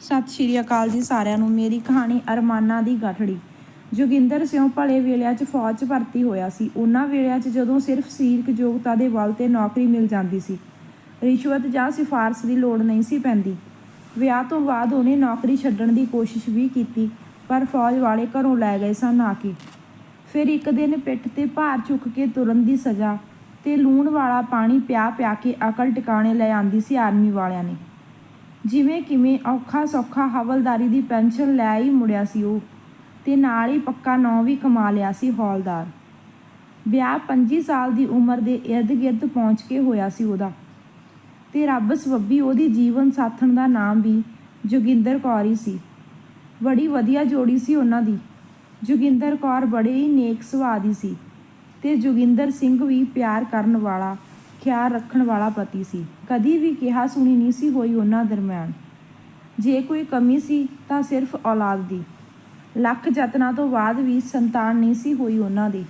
ਸਤਿ ਸ਼੍ਰੀ ਅਕਾਲ ਜੀ ਸਾਰਿਆਂ ਨੂੰ। ਮੇਰੀ ਕਹਾਣੀ ਅਰਮਾਨਾਂ ਦੀ ਗਾਠੜੀ। ਜੋਗਿੰਦਰ ਸਿੰਘ ਭਲੇ ਵੇਲਿਆਂ 'ਚ ਫੌਜ 'ਚ ਭਰਤੀ ਹੋਇਆ ਸੀ। ਉਹਨਾਂ ਵੇਲਿਆਂ 'ਚ ਜਦੋਂ ਸਿਰਫ ਸਰੀਰਕ ਯੋਗਤਾ ਦੇ ਬਲ ਤੇ ਨੌਕਰੀ ਮਿਲ ਜਾਂਦੀ ਸੀ। ਰਿਸ਼ਵਤ ਜਾਂ ਸਿਫਾਰਸ਼ ਦੀ ਲੋੜ ਨਹੀਂ ਸੀ ਪੈਂਦੀ। ਵਿਆਹ ਤੋਂ ਬਾਅਦ ਉਹਨੇ ਨੌਕਰੀ ਛੱਡਣ ਦੀ ਕੋਸ਼ਿਸ਼ ਵੀ ਕੀਤੀ, ਪਰ ਫੌਜ ਵਾਲੇ ਘਰੋਂ ਲੈ ਗਏ ਸਨ ਆ ਕੇ। ਫਿਰ ਇੱਕ ਦਿਨ ਪਿੱਠ ਤੇ ਭਾਰ ਚੁੱਕ ਕੇ ਤੁਰਨ ਦੀ ਸਜ਼ਾ ਤੇ ਲੂਣ ਵਾਲਾ ਪਾਣੀ ਪਿਆ ਪਿਆ ਕੇ ਅਕਲ ਟਿਕਾਣੇ ਲੈ ਆਂਦੀ ਸੀ ਆਰਮੀ ਵਾਲਿਆਂ ਨੇ। ਜਿਵੇਂ ਕਿਵੇਂ ਔਖਾ ਸੌਖਾ ਹਵਲਦਾਰੀ ਦੀ ਪੈਨਸ਼ਨ ਲੈ ਹੀ ਮੁੜਿਆ ਸੀ ਉਹ ਤੇ ਨਾਲ ਹੀ ਪੱਕਾ ਨਾਂ ਵੀ ਕਮਾ ਲਿਆ ਸੀ ਹੌਲਦਾਰ। ਵਿਆਹ 25 ਸਾਲ ਦੀ ਉਮਰ ਦੇ ਇਰਦ ਗਿਰਦ ਪਹੁੰਚ ਕੇ ਹੋਇਆ ਸੀ ਉਹਦਾ ਤੇ ਰੱਬ ਸਬੱਬੀ ਉਹਦੀ ਜੀਵਨ ਸਾਥਣ ਦਾ ਨਾਮ ਵੀ ਜੋਗਿੰਦਰ ਕੌਰ ਹੀ ਸੀ। ਬੜੀ ਵਧੀਆ ਜੋੜੀ ਸੀ ਉਹਨਾਂ ਦੀ। ਜੋਗਿੰਦਰ ਕੌਰ ਬੜੇ ਹੀ ਨੇਕ ਸੁਭਾਅ ਦੀ ਸੀ ਤੇ ਜੋਗਿੰਦਰ ਸਿੰਘ ਵੀ ਪਿਆਰ ਕਰਨ ਵਾਲਾ ਖਿਆਲ ਰੱਖਣ ਵਾਲਾ ਪਤੀ ਸੀ। ਕਦੀ ਵੀ ਕਿਹਾ ਸੁਣੀ ਨਹੀਂ ਸੀ ਹੋਈ ਉਹਨਾਂ ਦਰਮਿਆਨ। ਜੇ ਕੋਈ ਕਮੀ ਸੀ ਤਾਂ ਸਿਰਫ ਔਲਾਦ ਦੀ। ਲੱਖ ਯਤਨਾਂ ਤੋਂ ਬਾਅਦ ਵੀ ਸੰਤਾਨ ਨਹੀਂ ਸੀ ਹੋਈ ਉਹਨਾਂ ਦੀ।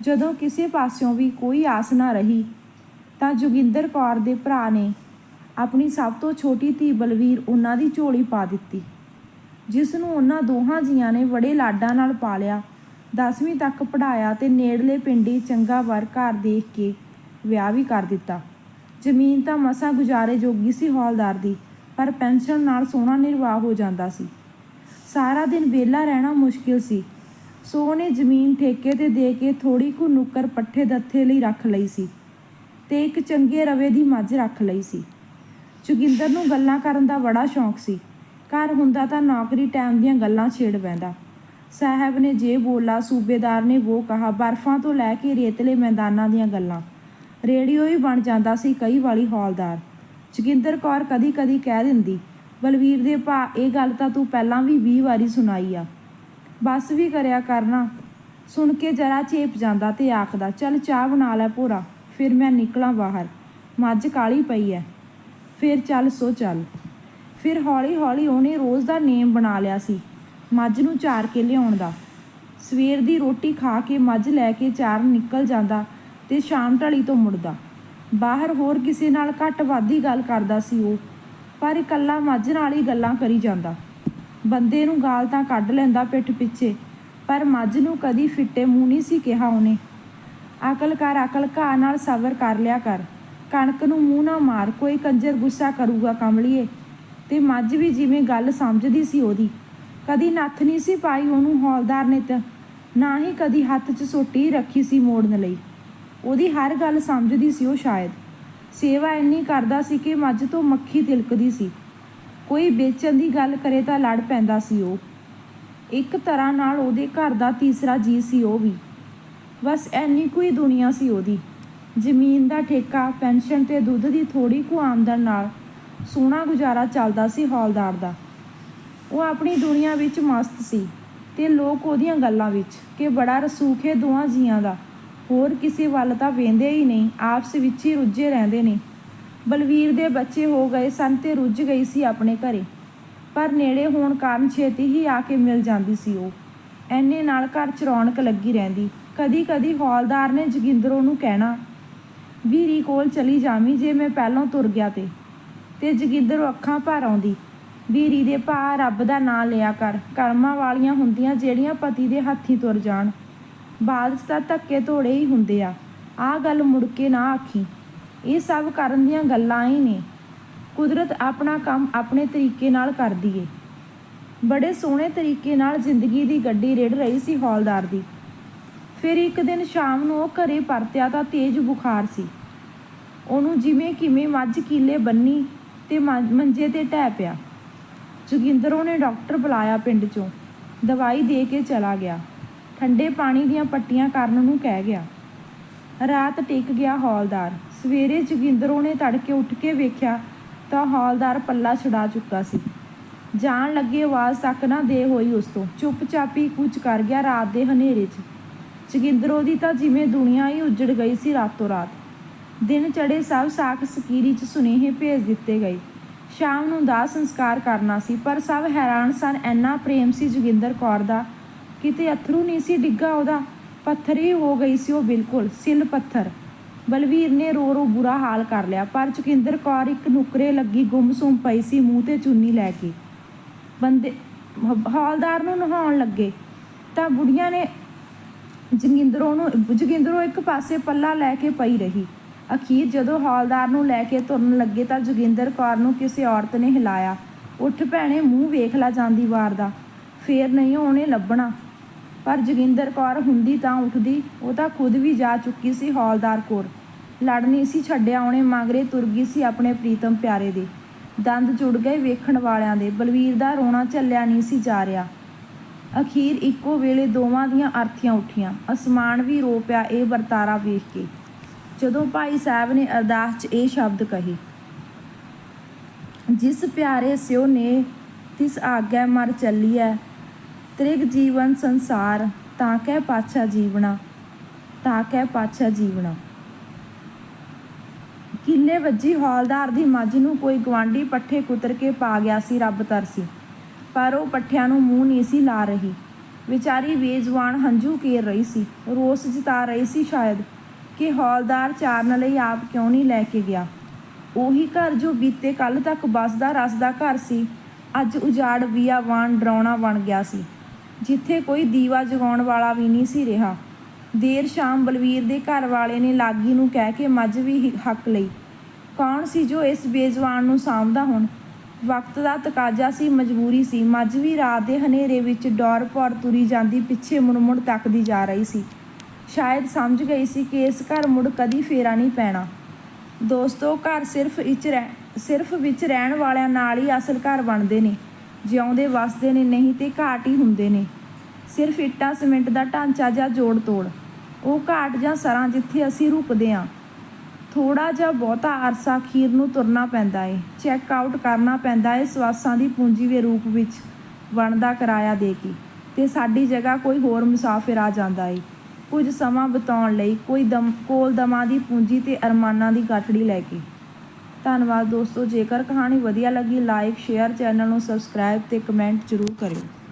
ਜਦੋਂ ਕਿਸੇ ਪਾਸਿਓਂ ਵੀ ਕੋਈ ਆਸ ਨਾ ਰਹੀ, ਤਾਂ ਜੋਗਿੰਦਰ ਕੌਰ ਦੇ ਭਰਾ ਨੇ ਆਪਣੀ ਸਭ ਤੋਂ ਛੋਟੀ ਧੀ ਬਲਵੀਰ ਉਹਨਾਂ ਦੀ ਝੋਲੀ ਪਾ ਦਿੱਤੀ। ਜਿਸ ਨੂੰ ਉਹਨਾਂ ਦੋਹਾਂ ਜੀਆਂ ਨੇ ਬੜੇ ਲਾਡਾਂ ਨਾਲ ਪਾਲਿਆ 10ਵੀਂ ਤੱਕ ਪੜਾਇਆ ਤੇ ਨੇੜਲੇ ਪਿੰਡੀ ਚੰਗਾ ਵਰ ਘਰ ਦੇਖ ਕੇ ਵਿਆਹ ਵੀ ਕਰ ਦਿੱਤਾ। ਜ਼ਮੀਨ ਤਾਂ ਮਸਾਂ ਗੁਜ਼ਾਰੇ ਜੋਗੀ ਸੀ ਹੌਲਦਾਰ ਦੀ, ਪਰ ਪੈਨਸ਼ਨ ਨਾਲ ਸੋਹਣਾ ਨਿਰਵਾਹ ਹੋ ਜਾਂਦਾ ਸੀ। ਸਾਰਾ ਦਿਨ ਵਿਹਲਾ ਰਹਿਣਾ ਮੁਸ਼ਕਿਲ ਸੀ। ਸੋ ਨੇ ਜ਼ਮੀਨ ਠੇਕੇ ਤੇ ਦੇ ਕੇ ਥੋੜੀ ਕੁ ਨੁੱਕਰ ਪੱਠੇ ਦੱਥੇ ਲਈ ਰੱਖ ਲਈ ਸੀ ਤੇ ਇੱਕ ਚੰਗੇ ਰਵੇ ਦੀ ਮੱਝ ਰੱਖ ਲਈ ਸੀ। ਜੋਗਿੰਦਰ ਨੂੰ ਗੱਲਾਂ ਕਰਨ ਦਾ ਬੜਾ ਸ਼ੌਂਕ ਸੀ। ਘਰ ਹੁੰਦਾ ਤਾਂ ਨੌਕਰੀ ਟਾਈਮ ਦੀਆਂ ਗੱਲਾਂ ਛੇੜ ਪੈਂਦਾ ਸਾਹਿਬ ਨੇ ਜੇ ਬੋਲਾ, ਸੂਬੇਦਾਰ ਨੇ ਉਹ ਕਹਾ, ਬਰਫਾਂ ਤੋਂ ਲੈ ਕੇ ਰੇਤਲੇ ਮੈਦਾਨਾਂ ਦੀਆਂ ਗੱਲਾਂ। ਰੇਡੀਓ ਹੀ ਬਣ ਜਾਂਦਾ ਸੀ ਕਈ ਵਾਲੀ ਹੌਲਦਾਰ। ਜੋਗਿੰਦਰ ਕੌਰ ਕਦੀ ਕਦੀ ਕਹਿ ਦਿੰਦੀ, ਬਲਵੀਰ ਦੇ ਭਾ, ਇਹ ਗੱਲ ਤਾਂ ਤੂੰ ਪਹਿਲਾਂ ਵੀ 20 ਵਾਰੀ ਸੁਣਾਈ ਆ। ਬਸ ਵੀ ਕਰਿਆ ਕਰਨਾ ਸੁਣ ਕੇ ਜਰਾ ਚੇਪ ਜਾਂਦਾ ਤੇ ਆਖਦਾ, ਚੱਲ ਚਾਹ ਬਣਾ ਲੈ ਭੋਰਾ, ਫਿਰ ਮੈਂ ਨਿਕਲਾਂ ਬਾਹਰ। ਮੱਝ ਕਾਲੀ ਪਈ ਐ। ਫਿਰ ਚੱਲ ਸੋ ਚੱਲ। ਫਿਰ ਹੌਲੀ ਹੌਲੀ ਉਹਨੇ ਰੋਜ਼ ਦਾ ਨੇਮ ਬਣਾ ਲਿਆ ਸੀ, ਮੱਝ ਨੂੰ ਚਾਰ ਕੇ ਲਿਆਉਣ ਦਾ। ਸਵੇਰ ਦੀ ਰੋਟੀ ਖਾ ਕੇ ਮੱਝ ਲੈ ਕੇ ਚਾਰ ਨਿਕਲ ਜਾਂਦਾ ਤੇ ਸ਼ਾਮ ਢਲੀ ਤੋਂ ਮੁੜਦਾ। ਬਾਹਰ ਹੋਰ ਕਿਸੇ ਨਾਲ ਘੱਟ ਵਾਦੀ ਗੱਲ ਕਰਦਾ ਸੀ ਉਹ, ਪਰ ਇਕੱਲਾ ਮੱਝ ਨਾਲ ਹੀ ਗੱਲਾਂ ਕਰੀ ਜਾਂਦਾ। ਬੰਦੇ ਨੂੰ ਗਾਲ ਤਾਂ ਕੱਢ ਲੈਂਦਾ ਪਿੱਠ ਪਿੱਛੇ, ਪਰ ਮੱਝ ਨੂੰ ਕਦੀ ਫਿੱਟੇ ਮੂੰਹ ਨਹੀਂ ਸੀ ਕਿਹਾ ਉਹਨੇ। ਅਕਲ ਕਰ, ਅਕਲ ਘਾ ਨਾਲ ਸਬਰ ਕਰ ਲਿਆ ਕਰ। ਕਣਕ ਨੂੰ ਮੂੰਹ ਨਾ ਮਾਰ, ਕੋਈ ਕੰਜਰ ਗੁੱਸਾ ਕਰੂਗਾ ਕਮਲੀਏ। ਤੇ ਮੱਝ ਵੀ ਜਿਵੇਂ ਗੱਲ ਸਮਝਦੀ ਸੀ ਉਹਦੀ। ਕਦੀ ਨੱਥ ਨਹੀਂ ਸੀ ਪਾਈ ਉਹਨੂੰ ਹੌਲਦਾਰ ਨੇ ਤਾਂ, ਨਾ ਹੀ ਕਦੀ ਹੱਥ 'ਚ ਸੋਟੀ ਰੱਖੀ ਸੀ ਮੋੜਨ ਲਈ। ਉਹਦੀ ਹਰ ਗੱਲ ਸਮਝਦੀ ਸੀ ਉਹ ਸ਼ਾਇਦ। ਸੇਵਾ ਇੰਨੀ ਕਰਦਾ ਸੀ ਕਿ ਮੱਝ ਤੋਂ ਮੱਖੀ ਤਿਲਕਦੀ ਸੀ। ਕੋਈ ਵੇਚਣ ਦੀ ਗੱਲ ਕਰੇ ਤਾਂ ਲੜ ਪੈਂਦਾ ਸੀ ਉਹ। ਇੱਕ ਤਰ੍ਹਾਂ ਨਾਲ ਉਹਦੇ ਘਰ ਦਾ ਤੀਸਰਾ ਜੀ ਸੀ ਉਹ ਵੀ। ਬਸ ਐਨੀ ਕੋਈ ਦੁਨੀਆ ਸੀ ਉਹਦੀ। ਜ਼ਮੀਨ ਦਾ ਠੇਕਾ, ਪੈਨਸ਼ਨ ਤੇ ਦੁੱਧ ਦੀ ਥੋੜੀ ਕੁ ਆਮਦਨ ਨਾਲ ਸੋਹਣਾ ਗੁਜ਼ਾਰਾ ਚੱਲਦਾ ਸੀ ਹੌਲਦਾਰ ਦਾ। ਉਹ ਆਪਣੀ ਦੁਨੀਆ ਵਿੱਚ ਮਸਤ ਸੀ ਤੇ ਲੋਕ ਉਹਦੀਆਂ ਗੱਲਾਂ ਵਿੱਚ ਕਿ ਬੜਾ ਰਸੂਖ ਹੈ ਦੋਹਾਂ ਜੀਆਂ ਦਾ। ਹੋਰ ਕਿਸੇ ਵੱਲ ਤਾਂ ਵੇਂਦੇ ਹੀ ਨਹੀਂ, ਆਪਸ ਵਿੱਚ ਹੀ ਰੁੱਝੇ ਰਹਿੰਦੇ ਨੇ। ਬਲਵੀਰ ਦੇ ਬੱਚੇ ਹੋ ਗਏ ਸਨ ਤੇ ਰੁੱਝ ਗਈ ਸੀ ਆਪਣੇ ਘਰੇ। ਪਰ ਨੇੜੇ ਹੋਣ ਕਾਰਨ ਛੇਤੀ ਹੀ ਆ ਕੇ ਮਿਲ ਜਾਂਦੀ ਸੀ ਉਹ। ਐਨੇ ਨਾਲ ਘਰ ਚ ਰੌਣਕ ਲੱਗੀ ਰਹਿੰਦੀ। ਕਦੀ ਕਦੀ ਹੌਲਦਾਰ ਨੇ ਜਗਿੰਦਰੋਂ ਨੂੰ ਕਹਿਣਾ, ਵੀਰੀ ਕੋਲ ਚਲੀ ਜਾਵੀਂ ਜੇ ਮੈਂ ਪਹਿਲਾਂ ਤੁਰ ਗਿਆ ਤੇ। ਤੇ ਜੋਗਿੰਦਰ ਅੱਖਾਂ ਭਰ ਆਉਂਦੀ, ਵੀਰੀ ਦੇ ਭਾ ਰੱਬ ਦਾ ਨਾਂ ਲਿਆ ਕਰ। ਕਰਮਾਂ ਵਾਲੀਆਂ ਹੁੰਦੀਆਂ ਜਿਹੜੀਆਂ ਪਤੀ ਦੇ ਹੱਥੀ ਤੁਰ ਜਾਣ। ਬਾਅਦ ਤਾਂ ਧੱਕੇ ਧੋੜੇ ਹੀ ਹੁੰਦੇ ਆ। ਆਹ ਗੱਲ ਮੁੜ ਕੇ ਨਾ ਆਖੀ। ਇਹ ਸਭ ਕਰਨ ਦੀਆਂ ਗੱਲਾਂ ਹੀ ਨੇ। ਕੁਦਰਤ ਆਪਣਾ ਕੰਮ ਆਪਣੇ ਤਰੀਕੇ ਨਾਲ ਕਰਦੀ ਏ। ਬੜੇ ਸੋਹਣੇ ਤਰੀਕੇ ਨਾਲ ਜ਼ਿੰਦਗੀ ਦੀ ਗੱਡੀ ਰੇੜ ਰਹੀ ਸੀ ਹੌਲਦਾਰ ਦੀ। ਫਿਰ ਇੱਕ ਦਿਨ ਸ਼ਾਮ ਨੂੰ ਉਹ ਘਰੇ ਪਰਤਿਆ ਤਾਂ ਤੇਜ਼ ਬੁਖਾਰ ਸੀ। ਉਹਨੂੰ ਜਿਵੇਂ ਕਿਵੇਂ ਮੱਝ ਕੀਲੇ ਬੰਨੀ ਤੇ ਮੰ- ਮੰਜੇ ਤੇ ਟਹਿ ਪਿਆ। ਜੋਗਿੰਦਰੋਂ ਨੇ ਡਾਕਟਰ ਬੁਲਾਇਆ ਪਿੰਡ ਚੋਂ। ਦਵਾਈ ਦੇ ਕੇ ਚਲਾ ਗਿਆ। ਠੰਡੇ ਪਾਣੀ ਦੀਆਂ ਪੱਟੀਆਂ ਕਰਨ ਨੂੰ ਕਹਿ ਗਿਆ। ਰਾਤ ਟਿਕ ਗਿਆ ਹੌਲਦਾਰ। ਸਵੇਰੇ ਜੋਗਿੰਦਰੋਂ ਨੇ ਤੜਕੇ ਉੱਠ ਕੇ ਵੇਖਿਆ ਤਾਂ ਹੌਲਦਾਰ ਪੱਲਾ ਛੁਡਾ ਚੁੱਕਾ ਸੀ। ਜਾਣ ਲੱਗੇ ਆਵਾਜ਼ ਤੱਕ ਨਾ ਦੇ ਹੋਈ ਉਸ ਤੋਂ। ਚੁੱਪਚਾਪੀ ਕੁਝ ਕਰ ਗਿਆ ਰਾਤ ਦੇ ਹਨੇਰੇ 'ਚ। ਜੋਗਿੰਦਰੋਂ ਦੀ ਤਾਂ ਜਿਵੇਂ ਦੁਨੀਆ ਹੀ ਉੱਜੜ ਗਈ ਸੀ ਰਾਤੋਂ ਰਾਤ। ਦਿਨ ਚੜੇ ਸਭ ਸਾਖ ਸਕੀਰੀ 'ਚ ਸੁਨੇਹੇ ਭੇਜ ਦਿੱਤੇ ਗਏ। ਸ਼ਾਮ ਨੂੰ ਦਾ ਸੰਸਕਾਰ ਕਰਨਾ ਸੀ, ਪਰ ਸਭ ਹੈਰਾਨ ਸਨ। ਐਨਾ ਪ੍ਰੇਮ ਸੀ ਜੋਗਿੰਦਰ ਕੌਰ ਦਾ ਕਿਤੇ ਅਥਰੂ ਨਹੀਂ ਸੀ, ਡਿੱਗਾ ਉਹਦਾ। ਪੱਥਰ ਹੀ ਹੋ ਗਈ ਸੀ ਉਹ ਬਿਲਕੁਲ ਸਿਲ ਪੱਥਰ। ਬਲਵੀਰ ਨੇ ਰੋ ਰੋ ਬੁਰਾ ਹਾਲ ਕਰ ਲਿਆ, ਪਰ ਚੁਕਿੰਦਰ ਕੌਰ ਇੱਕ ਨੁਕਰੇ ਲੱਗੀ ਗੁੰਮਸੁੰਮ ਪਈ ਸੀ, ਮੂੰਹ ਤੇ ਚੁੰਨੀ ਲੈ ਕੇ। ਬੰਦੇ, ਹ- ਹੌਲਦਾਰ ਨੂੰ ਨਹਾਉਣ ਲੱਗੇ। ਤਾਂ ਬੁੜੀਆਂ ਨੇ ਜਗਿੰਦਰੋਂ ਨੂੰ, ਜੋਗਿੰਦਰੋਂ ਇੱਕ ਪਾਸੇ ਪੱਲਾ ਲੈ ਕੇ ਪਈ ਰਹੀ। ਅਖੀਰ ਜਦੋਂ ਹੌਲਦਾਰ ਨੂੰ ਲੈ ਕੇ ਤੁਰਨ ਲੱਗੇ ਤਾਂ ਜੋਗਿੰਦਰ ਕੌਰ ਨੂੰ ਕਿਸੇ ਔਰਤ ਨੇ ਹਿਲਾਇਆ। ਉੱਠ ਭੈਣੇ, ਮੂੰਹ ਵੇਖ ਲੈ ਜਾਂਦੀ ਵਾਰ ਦਾ। ਫੇਰ ਨਹੀਂ ਉਹਨੇ ਲੱਭਣਾ। ਪਰ ਜੋਗਿੰਦਰ ਕੌਰ ਹੁੰਦੀ ਤਾਂ ਉੱਠਦੀ, ਉਹ ਤਾਂ ਖੁਦ ਵੀ ਜਾ ਚੁੱਕੀ ਸੀ ਹੌਲਦਾਰ ਕੋਲ। ਲੜ ਨਹੀਂ ਸੀ ਛੱਡਿਆ ਉਹਨੇ, ਮਗਰੇ ਤੁਰ ਗਈ ਸੀ ਆਪਣੇ ਪ੍ਰੀਤਮ ਪਿਆਰੇ ਦੇ। ਦੰਦ ਜੁੜ ਗਏ ਵੇਖਣ ਵਾਲਿਆਂ ਦੇ, ਬਲਵੀਰ ਦਾ ਰੋਣਾ ਝੱਲਿਆ ਨਹੀਂ ਸੀ ਜਾ ਰਿਹਾ। ਅਖੀਰ ਇੱਕੋ ਵੇਲੇ ਦੋਵਾਂ ਦੀਆਂ ਅਰਥੀਆਂ ਉੱਠੀਆਂ। ਅਸਮਾਨ ਵੀ ਰੋ ਪਿਆ ਇਹ ਵਰਤਾਰਾ ਵੇਖ ਕੇ। ਜਦੋਂ ਭਾਈ ਸਾਹਿਬ ਨੇ ਅਰਦਾਸ 'ਚ ਇਹ ਸ਼ਬਦ ਕਹੇ, ਜਿਸ ਪਿਆਰੇ ਸਿਓ ਨੇ, ਤਿਸ ਆਗਿਆ ਮਰ ਚੱਲੀ ਚੱਲੀਐ ਤ੍ਰਿਗ ਜੀਵਨ ਸੰਸਾਰ, ਤਾਂ ਕਹਿ ਪਾਛਾ ਜੀਵਣਾ, ਤਾਂ ਕਹਿ ਪਾਛਾ ਜੀਵਣਾ। ਕਿੱਲੇ ਵੱਜੀ ਹੌਲਦਾਰ ਦੀ ਮੱਝ ਨੂੰ ਕੋਈ ਗਵਾਂਢੀ ਪੱਠੇ ਕੁਤਰ ਕੇ ਪਾ ਗਿਆ ਸੀ, ਰੱਬ ਤਰਸੀ। ਪਰ ਉਹ ਪੱਠਿਆਂ ਨੂੰ ਮੂੰਹ ਨਹੀਂ ਸੀ ਲਾ ਰਹੀ। ਵਿਚਾਰੀ ਬੇਜਵਾਨ ਹੰਝੂ ਕੇਰ ਰਹੀ ਸੀ, ਰੋਸ ਜਿਤਾ ਰਹੀ ਸੀ ਸ਼ਾਇਦ ਕਿ ਹੌਲਦਾਰ ਚਾਰਨ ਲਈ ਆਪ ਕਿਉਂ ਨਹੀਂ ਲੈ ਕੇ ਗਿਆ। ਉਹੀ ਘਰ ਜੋ ਬੀਤੇ ਕੱਲ ਤੱਕ ਬਸਦਾ ਰਸਦਾ ਘਰ ਸੀ, ਅੱਜ ਉਜਾੜ ਵੀਆਵਾਨ ਡਰਾਉਣਾ ਬਣ ਗਿਆ ਸੀ। ਜਿੱਥੇ ਕੋਈ ਦੀਵਾ ਜਗਾਉਣ ਵਾਲਾ ਵੀ ਨਹੀਂ ਸੀ ਰਿਹਾ। ਦੇਰ ਸ਼ਾਮ ਬਲਵੀਰ ਦੇ ਘਰ ਵਾਲੇ ਨੇ ਲਾਗੀ ਨੂੰ ਕਹਿ ਕੇ ਮੱਝ ਵੀ ਹੱਕ ਲਈ। ਕੌਣ ਸੀ ਜੋ ਇਸ ਬੇਜਵਾਨ ਨੂੰ ਸਾਂਭਦਾ ਹੁਣ? ਵਕਤ ਦਾ ਤਕਾਜ਼ਾ ਸੀ, ਮਜਬੂਰੀ ਸੀ। ਮੱਝ ਵੀ ਰਾਤ ਦੇ ਹਨੇਰੇ ਵਿੱਚ ਡੌਰ ਭੌਰ ਤੁਰੀ ਜਾਂਦੀ, ਪਿੱਛੇ ਮੁੜ-ਮੁੜ ਤੱਕਦੀ ਜਾ ਰਹੀ ਸੀ। ਸ਼ਾਇਦ ਸਮਝ ਗਈ ਸੀ ਕਿ ਇਸ ਘਰ ਮੁੜ ਕਦੀ ਫੇਰਾ ਨਹੀਂ ਪੈਣਾ। ਦੋਸਤੋ, ਘਰ ਸਿਰਫ ਵਿੱਚ ਰਹਿ, ਸਿਰਫ ਵਿੱਚ ਰਹਿਣ ਵਾਲਿਆਂ ਨਾਲ ਹੀ ਅਸਲ ਘਰ ਬਣਦੇ ਨੇ। ਜਿਉਂਦੇ ਵਸਦੇ ਨੇ ਨਹੀਂ ਤੇ ਘਾਟ ਹੀ ਹੁੰਦੇ ਨੇ। ਸਿਰਫ ਇੱਟਾਂ ਸੀਮੈਂਟ ਦਾ ਢਾਂਚਾ ਜਾਂ ਜੋੜ ਤੋੜ ਉਹ ਘਾਟ ਜਾਂ ਸਰਾਂ ਜਿੱਥੇ ਅਸੀਂ ਰੁਕਦੇ ਹਾਂ ਥੋੜਾ ਜਿਹਾ ਬਹੁਤਾ ਅਰਸਾ ਖੀਰ ਨੂੰ ਤੁਰਨਾ ਪੈਂਦਾ ਏ। ਚੈੱਕ ਆਊਟ ਕਰਨਾ ਪੈਂਦਾ ਏ ਸਵਾਸਾਂ ਦੀ ਪੂੰਜੀ ਦੇ ਰੂਪ ਵਿੱਚ ਬਣਦਾ ਕਿਰਾਇਆ ਦੇ ਕੇ। ਤੇ ਸਾਡੀ ਜਗ੍ਹਾ ਕੋਈ ਹੋਰ ਮੁਸਾਫਿਰ ਆ ਜਾਂਦਾ ਏ। ਕੁਝ ਸਮਾਂ ਬਿਤਾਉਣ ਲਈ ਕੋਈ ਦਮ, ਕੋਲ ਦਮਾਂ ਦੀ ਪੂੰਜੀ ਤੇ ਅਰਮਾਨਾਂ ਦੀ ਗਠੜੀ ਲੈ ਕੇ। ਧੰਨਵਾਦ ਦੋਸਤੋ, ਜੇਕਰ ਕਹਾਣੀ ਵਧੀਆ ਲੱਗੀ ਲਾਈਕ ਸ਼ੇਅਰ ਚੈਨਲ ਨੂੰ ਸਬਸਕ੍ਰਾਈਬ ਤੇ ਕਮੈਂਟ ਜ਼ਰੂਰ ਕਰਿਓ।